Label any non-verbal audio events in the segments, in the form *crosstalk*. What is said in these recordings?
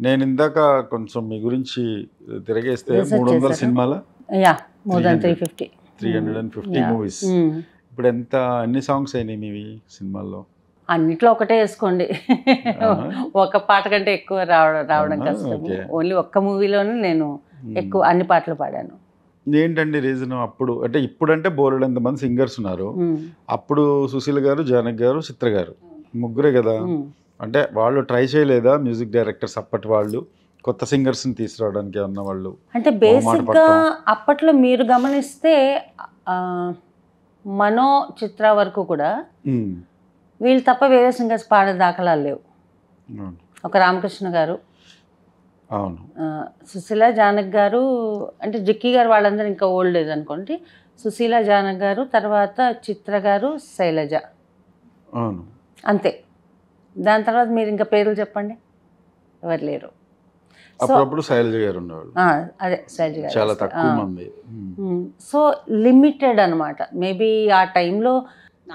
నేను ఇందాక కొంచెం మీ గురించి తిరగేస్తే మూడు వందల? సినిమాల yeah more than three 300. Fifty three hundred and fifty movies ఇప్పుడు ఎంత ఎన్ని సాంగ్స్ అయినాయి మీవి సినిమాల్లో అన్నిట్లో ఒకటే వేసుకోండి? ఒక పాట కంటే ఎక్కువ రావడం రావడం? కష్టం. ఓన్లీ ఒక్క మూవీలోనే నేను ఎక్కువ అన్ని పాటలు పాడాను ఏంటండి రీజన్ అప్పుడు అంటే ఇప్పుడంటే బోలెడంత మంది సింగర్స్ ఉన్నారు మ్మ్. అప్పుడు సుశీల్ గారు జానక్ గారు చిత్ర గారు ముగ్గురే కదా మ్మ్. అంటే వాళ్ళు ట్రై చేయలేదా మ్యూజిక్ డైరెక్టర్స్ అప్పటి వాళ్ళు? కొత్త సింగర్స్ని తీసుకురావడానికి ఏమన్నా వాళ్ళు? అంటే బేసిక్గా అప్పట్లో మీరు గమనిస్తే మనో చిత్ర వరకు కూడా. వీళ్ళు తప్ప వేరే సింగర్స్ పాడే దాఖలాలు లేవు. ఒక రామకృష్ణ గారు అవును. సుశీల జానక్ గారు అంటే జిక్కీ గారు వాళ్ళందరూ ఇంకా ఓల్డ్ ఏజ్ అనుకోండి. సుశీల జానక్ గారు తర్వాత చిత్ర గారు శైలజ. అవును. అంతే. దాని తర్వాత మీరు ఇంకా పేర్లు చెప్పండి. ఎవరు లేరు. సో అప్పుడప్పుడు శైలజ గారు ఉండేవాళ్ళు. ఆ, అదే శైలజ గారు. చాలా. తక్కువ. మంది. సో లిమిటెడ్ అనమాట మేబీ ఆ టైంలో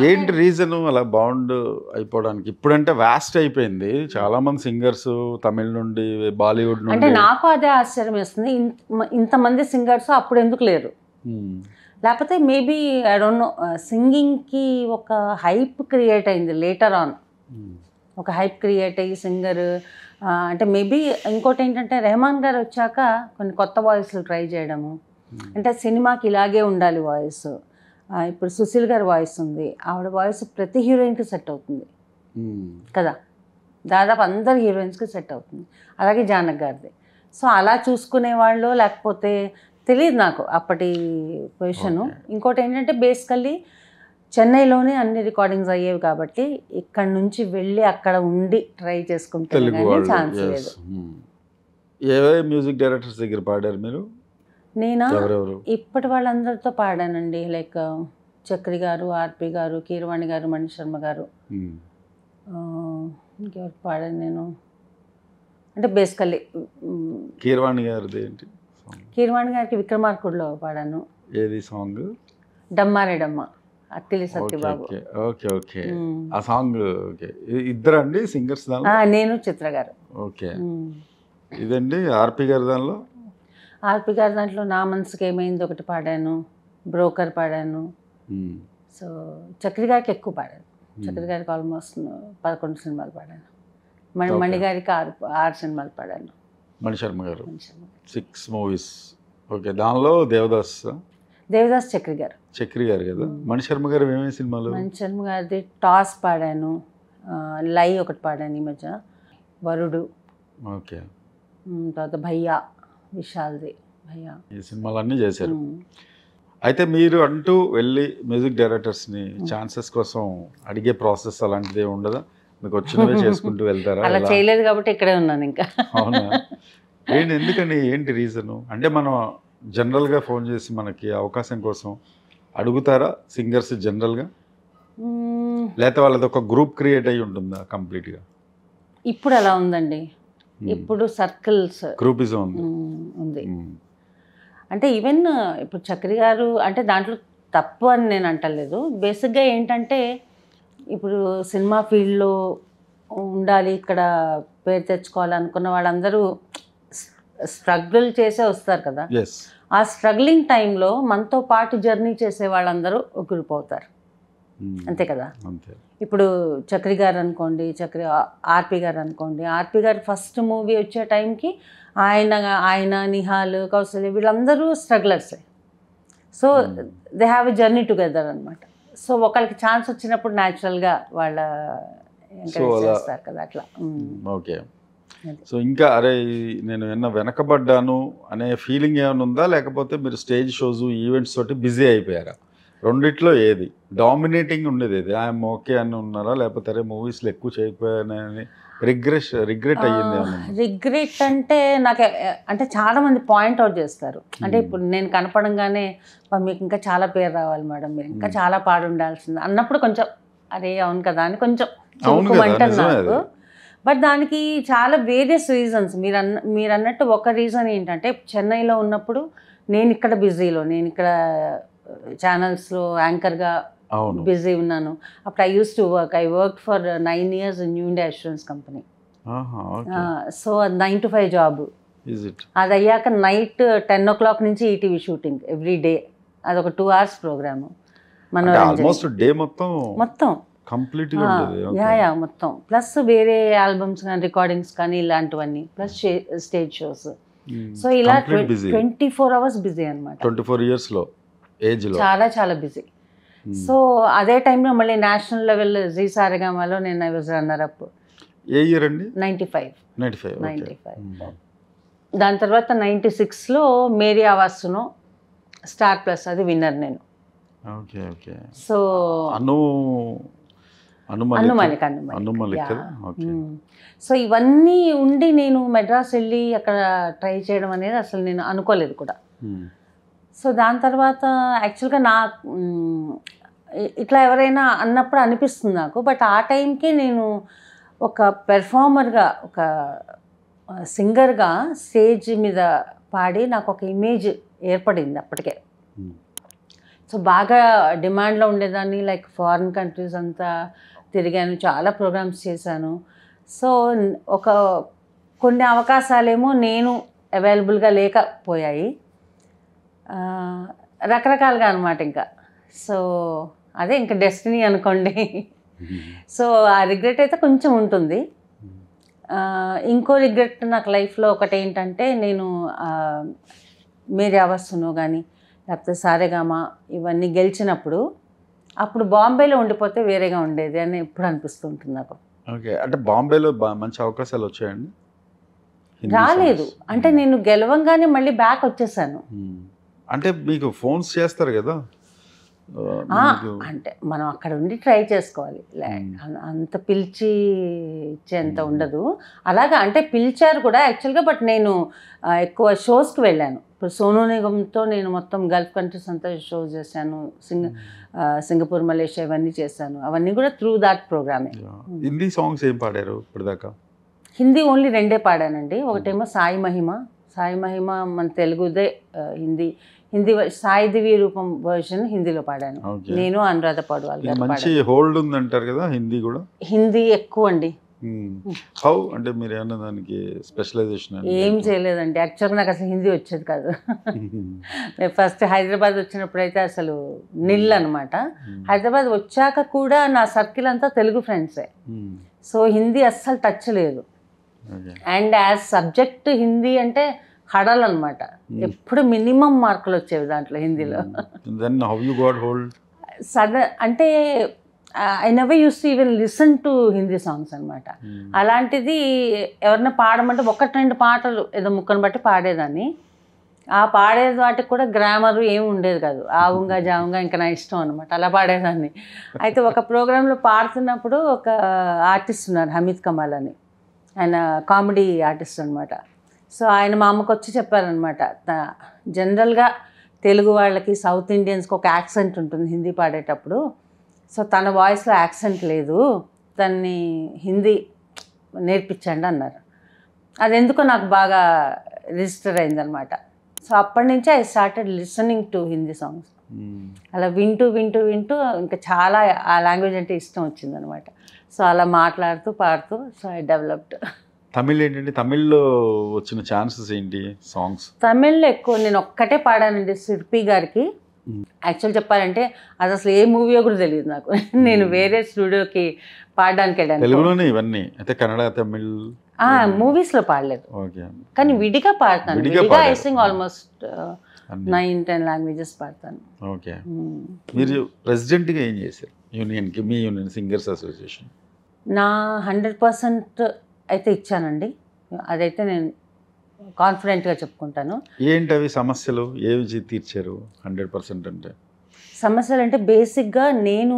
ఏంటి రీజన్? అలా బాండ్ అయిపోవడానికి. ఇప్పుడంటే వాస్ట్ అయిపోయింది. చాలా మంది సింగర్స్ తమిళ నుండి బాలీవుడ్ అంటే నుండి నాకు అదే ఆశ్చర్యం వేస్తుంది. ఇంత- ఇంతమంది సింగర్స్ అప్పుడు ఎందుకు లేరు. లేకపోతే మేబీ ఐ డోంట్ నో సింగింగ్కి ఒక హైప్ క్రియేట్ అయింది లేటర్ ఆన్. ఒక హైప్ క్రియేట్ అయ్యి సింగర్ అంటే మేబీ ఇంకోటి ఏంటంటే రెహమాన్ గారు వచ్చాక కొన్ని కొత్త వాయిస్లు ట్రై చేయడము. అంటే సినిమాకి ఇలాగే ఉండాలి వాయిస్. ఇప్పుడు సుశీల్ గారి వాయిస్ ఉంది. ఆవిడ వాయిస్ ప్రతి హీరోయిన్కి సెట్ అవుతుంది. ఉమ్. కదా? దాదాపు అందరు హీరోయిన్స్కి సెట్ అవుతుంది. అలాగే జానక్ గారిది. సో అలా చూసుకునే వాళ్ళు లేకపోతే తెలియదు నాకు అప్పటి పొజిషను. ఇంకోటి ఏంటంటే బేసికల్లీ చెన్నైలోనే అన్ని రికార్డింగ్స్ అయ్యేవి కాబట్టి ఇక్కడ నుంచి వెళ్ళి అక్కడ ఉండి ట్రై చేసుకుంటే ఛాన్స్. లేదు. ఏవే మ్యూజిక్ డైరెక్టర్స్ దగ్గర పాడారు మీరు? నేనా? ఇప్పటి వాళ్ళందరితో పాడానండి. లైక్ చక్రి గారు ఆర్పి గారు కీరవాణి గారు మణి శర్మ గారు. ఉమ్. ఆ, ఇంకెవరు పాడాను నేను? అంటే బేసికల్లీ కీరవాణి గారిది ఏంటి. కీరవాణి గారికి విక్రమార్కుడులో పాడాను. ఏది సాంగ్ డమ్మారెడమ్మ. అత్తిలి సత్యబాబు. Okay okay. ఆ సాంగ్ ఓకే. ఇద్దరు అండి సింగర్స్ నేను చిత్ర గారు. ఓకే. ఇదండి ఆర్పి గారి దానిలో? ఆర్పి గారి దాంట్లో నా మనసుకి ఏమైంది ఒకటి పాడాను బ్రోకర్ పాడాను. సో చక్రి గారికి ఎక్కువ పాడాను. చక్రి గారికి ఆల్మోస్ట్ పదకొండు సినిమాలు పాడాను. మణి. మణి గారికి ఆరు ఆరు సినిమాలు పాడాను. మణిశర్మ గారు. మణి శర్మ గారు. Six movies. ఓకే దానిలో దేవదాస్. దేవదాస్ చక్రి గారు. చక్రి గారు కదా. మణిశర్మ గారు ఏమేమి సినిమాలు? మణి శర్మ గారిది టాస్ పాడాను లై ఒకటి పాడాను ఈ మధ్య. వరుడు. ఓకే. తర్వాత భయ్యా విశాల్ది భయ్యా. ఈ సినిమాలన్నీ చేశారు. అయితే మీరు అంటూ వెళ్ళి మ్యూజిక్ డైరెక్టర్స్ని ఛాన్సెస్ కోసం అడిగే ప్రాసెస్ అలాంటిది ఉండదా? మీకు వచ్చినవే *laughs* చేసుకుంటూ వెళ్తారా? అలా? చేయలేదు కాబట్టి ఇక్కడే ఉన్నాను ఇంకా. అవునా? ఏంటి ఎందుకని? ఏంటి రీజను అంటే మనం జనరల్గా ఫోన్ చేసి మనకి అవకాశం కోసం అడుగుతారా సింగర్స్ జనరల్గా? లేకపోతే వాళ్ళది ఒక గ్రూప్ క్రియేట్ అయ్యి ఉంటుందా కంప్లీట్గా? ఇప్పుడు అలా ఉందండి. ఇప్పుడు సర్కిల్స్. గ్రూపిజం ఉంది. అంటే ఈవెన్ ఇప్పుడు చక్రి గారు అంటే దాంట్లో తప్పు అని నేను అంటలేదు. బేసిక్గా ఏంటంటే ఇప్పుడు సినిమా ఫీల్డ్లో ఉండాలి ఇక్కడ పేరు తెచ్చుకోవాలి అనుకున్న వాళ్ళందరూ స్ట్రగుల్ చేసే వస్తారు కదా ఆ స్ట్రగ్లింగ్ టైంలో మనతో పాటు జర్నీ చేసే వాళ్ళందరూ అవుతారు మ్మ్. అంతే కదా ఇప్పుడు చక్రి గారు అనుకోండి చక్రి ఆర్పి గారు అనుకోండి ఆర్పి గారు ఫస్ట్ మూవీ వచ్చే టైంకి ఆయన ఆయన నిహాల్ కౌశల్య వీళ్ళందరూ స్ట్రగ్లర్సే so Hmm. They have a journey together అనమాట సో ఒకరికి ఛాన్స్ వచ్చినప్పుడు న్యాచురల్గా వాళ్ళ ఎంకరేజ్ చేస్తారు కదా అట్లా Hmm. ఓకే అది. సో ఇంకా అరే నేను ఏమన్నా వెనకబడ్డాను అనే ఫీలింగ్ ఏమైనా ఉందా? లేకపోతే మీరు స్టేజ్ షోస్ ఈవెంట్స్ తోటి బిజీ అయిపోయారా? రెండిట్లో ఏది? డామినేటింగ్ ఉండేది ఏది? ఐఎమ్ ఓకే అని ఉన్నారా? లేకపోతే అరే మూవీస్లో ఎక్కువ చేయకపోయానని రిగ్రెస్ రిగ్రెట్ అయ్యింది రిగ్రెట్ అంటే నాకు అంటే చాలా మంది పాయింట్ అవుట్ చేస్తారు. అంటే. ఇప్పుడు నేను కనపడంగానే "అబ్బా, మీకు ఇంకా చాలా పేరు రావాలి మేడం. మీరు ఇంకా. చాలా పాడు ఉండాల్సింది అన్నప్పుడు కొంచెం అరే అవును కదా అని కొంచెం నాకు. బట్ దానికి చాలా వేరియస్ రీజన్స్. మీరు అన్న మీరు అన్నట్టు ఒక రీజన్ ఏంటంటే చెన్నైలో ఉన్నప్పుడు నేను ఇక్కడ బిజీలో నేను ఇక్కడ ఛానల్స్లో యాంకర్గా బిజీ ఉన్నాను. అప్పుడు I use to work. I work for nine years New India Assurance company. So nine to five job. అది అయ్యాక నైట్ టెన్ ఓ క్లాక్ నుంచి ఈటీవీ షూటింగ్ ఎవ్రీ డే. అదొక టూ అవర్స్ ప్రోగ్రాము. డే మొత్తం మొత్తం. కంప్లీట్గా ఉండేది. యా మొత్తం. Plus వేరే ఆల్బమ్స్ కానీ రికార్డింగ్స్ కానీ ఇలాంటివన్నీ ప్లస్ స్టేజ్ షోస్. సో ఇలా ట్వంటీ ఫోర్ అవర్స్ బిజీ అనమాట ట్వంటీ ఫోర్ ఇయర్స్లో ఏజ్లో చాలా చాలా బిజీ. సో అదే టైంలో మళ్ళీ నేషనల్ లెవెల్ జీ సారగామాలో నేను I was runner up. A year అండి? Ninety five. Ninety five ninety five. దాని తర్వాత నైంటీ సిక్స్లో మేరీ ఆవాస్ను స్టార్ ప్లస్ అది విన్నర్ నేను. Okay okay. సో అను అనుమలిక్ అనుమలిక్. సో ఇవన్నీ ఉండి నేను మెడ్రాస్ వెళ్ళి అక్కడ ట్రై చేయడం అనేది అసలు నేను అనుకోలేదు కూడా. సో దాని తర్వాత యాక్చువల్గా నా ఇ- ఇట్లా ఎవరైనా అన్నప్పుడు అనిపిస్తుంది నాకు. బట్ ఆ టైంకి నేను ఒక పెర్ఫార్మర్గా ఒక సింగర్గా స్టేజ్ మీద పాడి నాకు ఒక ఇమేజ్ ఏర్పడింది అప్పటికే. Hmm. సో బాగా డిమాండ్లో ఉండేదాన్ని లైక్ ఫారిన్ కంట్రీస్ అంతా తిరిగాను చాలా ప్రోగ్రామ్స్ చేశాను. సో ఒక కొన్ని అవకాశాలేమో నేను అవైలబుల్గా లేకపోయాయి. రకరకాలుగా అనమాట ఇంకా. సో అదే ఇంకా డెస్టినీ అనుకోండి. *laughs* సో ఆ రిగ్రెట్ అయితే కొంచెం ఉంటుంది. ఇంకో రిగ్రెట్ నాకు లైఫ్లో ఒకటి ఏంటంటే నేను మేరీ అవస్థను కానీ లేకపోతే సారేగామ ఇవన్నీ గెలిచినప్పుడు అప్పుడు బాంబేలో ఉండిపోతే వేరేగా ఉండేది అని ఎప్పుడు అనిపిస్తుంటుంది నాకు. ఓకే. అంటే బాంబేలో మంచి అవకాశాలు వచ్చాయండి? రాలేదు. అంటే నేను గెలవంగానే మళ్ళీ బ్యాక్ వచ్చేసాను. మ్మ్. అంటే మీకు ఫోన్స్ చేస్తారు కదా? అంటే మనం అక్కడ ఉండి ట్రై చేసుకోవాలి. అన్- అంత పిలిచి ఇచ్చేంత ఉండదు. అలాగా అంటే పిలిచారు కూడా యాక్చువల్గా బట్ నేను ఎక్కువ షోస్కి వెళ్ళాను. ఇప్పుడు సోనూ నిగమ్తో నేను మొత్తం గల్ఫ్ కంట్రీస్ అంతా షో చేశాను. సింగ ఆ, సింగపూర్ మలేషియా ఇవన్నీ చేశాను. అవన్నీ కూడా త్రూ దాట్ ప్రోగ్రామే. హిందీ సాంగ్స్ ఏం పాడారు ఇప్పటిదాకా? హిందీ ఓన్లీ రెండే పాడానండి. ఒకటేమో సాయి మహిమ. సాయి మహిమ మన తెలుగుదే హిందీ హిందీ సాయి దివి రూపం వర్షన్ హిందీలో పాడాను. నేను అనురాధ పడ్వాల్ మంచి పాడాను హోల్డ్ ఉంది అంటారు కదా హిందీ కూడా? హిందీ ఎక్కువ అండి హౌ అంటే మీరు ఏమన్నా దానికి స్పెషలైజేషన్ ఏం చేయలేదండి. యాక్చువల్గా నాకు అసలు హిందీ వచ్చేది కాదు. *laughs* నేను ఫస్ట్ హైదరాబాద్ వచ్చినప్పుడు అయితే అసలు నిల్ అనమాట హైదరాబాద్ వచ్చాక కూడా నా సర్కిల్ అంతా తెలుగు ఫ్రెండ్సే సో హిందీ అస్సలు టచ్ లేదు. అండ్ యాజ్ సబ్జెక్ట్ హిందీ అంటే హడల్ అనమాట ఎప్పుడు మినిమం మార్కులు వచ్చేవి దాంట్లో హిందీలో. సడన్ అంటే I never use to even listen to Hindi songs అనమాట అలాంటిది ఎవరైనా పాడమంటే ఒకటి రెండు పాటలు ఏదో ముక్కను బట్టి పాడేదాన్ని. ఆ పాడేది వాటికి కూడా గ్రామర్ ఏమి ఉండేది కాదు. ఆవుంగా జావుంగా ఇంకా నా ఇష్టం అనమాట అలా పాడేదాన్ని. అయితే ఒక ప్రోగ్రాంలో పాడుతున్నప్పుడు ఒక ఆర్టిస్ట్ ఉన్నారు హమీద్ కమాల్ అని. ఆయన కామెడీ ఆర్టిస్ట్ అనమాట సో ఆయన మా అమ్మకు వచ్చి చెప్పారనమాట జనరల్గా తెలుగు వాళ్ళకి సౌత్ ఇండియన్స్కి ఒక యాక్సెంట్ ఉంటుంది హిందీ పాడేటప్పుడు. సో తన వాయిస్లో యాక్సెంట్ లేదు. దాన్ని హిందీ నేర్పించండి అన్నారు. అది ఎందుకో నాకు బాగా రిజిస్టర్ అయిందనమాట. సో అప్పటి నుంచి I started listening to Hindi songs. అలా వింటూ వింటూ వింటూ ఇంకా చాలా ఆ లాంగ్వేజ్ అంటే ఇష్టం వచ్చిందనమాట. సో అలా మాట్లాడుతూ పాడుతూ సో ఐ డెవలప్డ్. తమిళ్ ఏంటంటే తమిళ్ళో వచ్చిన ఛాన్సెస్ ఏంటి సాంగ్స్? తమిళ్ళో ఎక్కువ నేను ఒక్కటే పాడానండి శిల్పి గారికి. యాక్చువల్ చెప్పాలంటే అది అసలు ఏ మూవీయో కూడా తెలియదు నాకు. *laughs* నేను వేరే స్టూడియోకి పాడడానికి వెళ్ళాను. ఇవన్నీ అయితే కన్నడ తమిళ్ మూవీస్లో పాడలేదు. ఓకే. కానీ విడిగా పాడతాను. విడిగా I. Sing almost nine ten languages పాడతాను. ఓకే. మీరు ప్రెసిడెంట్గా ఏం చేశారు? యూనియన్కి మీ యూనియన్ సింగర్స్ అసోసియేషన్ నా హండ్రెడ్ పర్సెంట్ అయితే ఇచ్చానండి. అదైతే నేను కాన్ఫిడెంట్గా చెప్పుకుంటాను. ఏంటి అవి సమస్యలు? ఏవి తీర్చారు? హండ్రెడ్ పర్సెంట్ అంటే. సమస్యలు అంటే బేసిక్గా నేను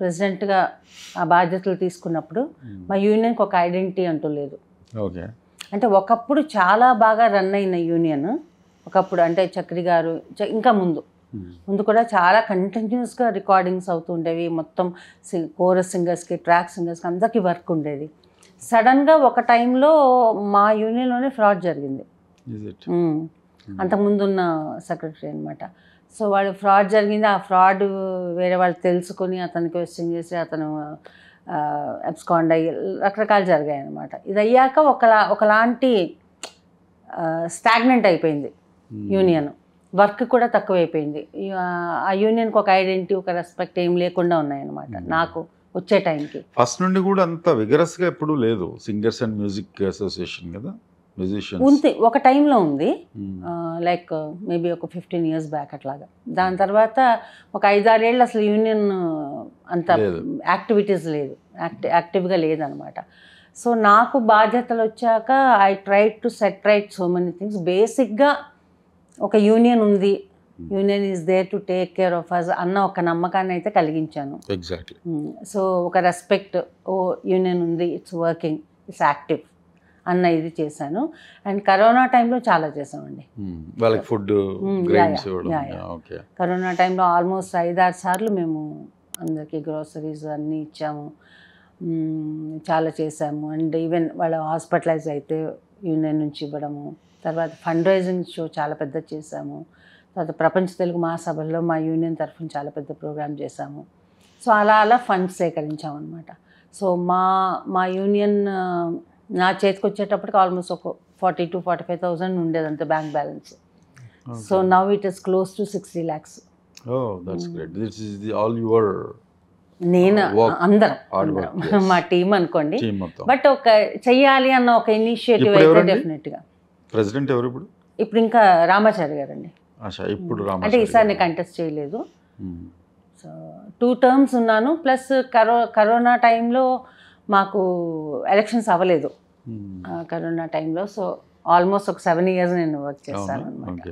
ప్రెసిడెంట్గా ఆ బాధ్యతలు తీసుకున్నప్పుడు మా యూనియన్కి ఒక ఐడెంటిటీ అంటూ లేదు. ఓకే. అంటే ఒకప్పుడు చాలా బాగా రన్ అయిన యూనియన్. ఒకప్పుడు అంటే చక్రి గారు ఇంకా ముందు. ముందు కూడా చాలా కంటిన్యూస్గా రికార్డింగ్స్ అవుతుండేవి మొత్తం కోరస్ సింగర్స్కి ట్రాక్ సింగర్స్కి అందరికీ వర్క్ ఉండేది. సడన్గా ఒక టైంలో మా యూనియన్లోనే ఫ్రాడ్ జరిగింది. మ్మ్. అంతకుముందున్న సెక్రటరీ అనమాట సో వాడు ఫ్రాడ్ జరిగింది. ఆ ఫ్రాడ్ వేరే వాళ్ళు తెలుసుకొని అతనికి క్వశ్చన్ చేసి అతను అబ్స్కాండ్ అయ్యి రకరకాలు జరిగాయి అనమాట ఇది అయ్యాక ఒకలా ఒకలాంటి స్టాగ్నెంట్ అయిపోయింది యూనియన్. వర్క్ కూడా తక్కువైపోయింది. ఆ యూనియన్కి ఒక ఐడెంటిటీ ఒక రెస్పెక్ట్ ఏం లేకుండా ఉన్నాయన్నమాట. Hmm. నాకు వచ్చే టైంకి. ఫస్ట్ నుండి కూడా అంత విగరస్గా ఎప్పుడూ లేదు. సింగర్స్ అండ్ మ్యూజిక్ అసోసియేషన్ కదా మ్యూజిషియన్స్ ఉంది ఒక టైంలో ఉంది. లైక్ మేబీ ఒక ఫిఫ్టీన్ ఇయర్స్ బ్యాక్ అట్లాగా. దాని తర్వాత ఒక ఐదారేళ్ళు అసలు యూనియన్ అంత. యాక్టివిటీస్ లేదు. యాక్టి యాక్టివ్గా లేదనమాట. సో నాకు బాధ్యతలు వచ్చాక I try to set right so many things బేసిక్గా ఒక యూనియన్ ఉంది. Union is there to take care of us అన్న ఒక నమ్మకాన్ని అయితే కలిగించాను. ఎగ్జాక్ట్లీ సో ఒక రెస్పెక్ట్ ఓ యూనియన్ ఉంది ఇట్స్ వర్కింగ్ ఇట్స్ యాక్టివ్ అన్న ఇది చేశాను. అండ్ కరోనా టైంలో చాలా చేసామండి వాళ్ళకి food Hmm, yeah. Okay corona టైంలో ఆల్మోస్ట్ ఐదారు సార్లు మేము అందరికీ గ్రోసరీస్ అన్నీ ఇచ్చాము. మ్మ్, చాలా చేసాము అండ్ ఈవెన్ వాళ్ళ హాస్పిటలైజ్ అయితే యూనియన్ నుంచి ఇవ్వడము. తర్వాత ఫండ్ రైజింగ్ షో చాలా పెద్ద చేసాము తర్వాత ప్రపంచ తెలుగు మహాసభల్లో మా యూనియన్ తరఫున చాలా పెద్ద ప్రోగ్రామ్ చేసాము సో అలా అలా ఫండ్స్ సేకరించాము అనమాట సో మా మా యూనియన్ నా చేతికి వచ్చేటప్పటికి ఆల్మోస్ట్ ఒక forty to forty five thousand ఉండేది అంతే bank balance. So now it is close to sixty lakhs. All your నేను Work, అందరం. *laughs* మా టీం అనుకోండి. బట్ ఒక చెయ్యాలి అన్న ఒక ఇనిషియేటివ్ అయితే? డెఫినెట్గా. ప్రెసిడెంట్ ఎవరు ఇప్పుడు? ఇప్పుడు ఇంకా రామాచారి గారండి. ఇప్పుడు అంటే ఈసారి. నేను కంటెస్ట్ చేయలేదు. సో టూ టర్మ్స్ ఉన్నాను ప్లస్ కరో కరోనా టైంలో మాకు ఎలక్షన్స్ అవ్వలేదు కరోనా టైంలో సో ఆల్మోస్ట్ ఒక సెవెన్ ఇయర్స్ నేను వర్క్ చేస్తాను? అనమాట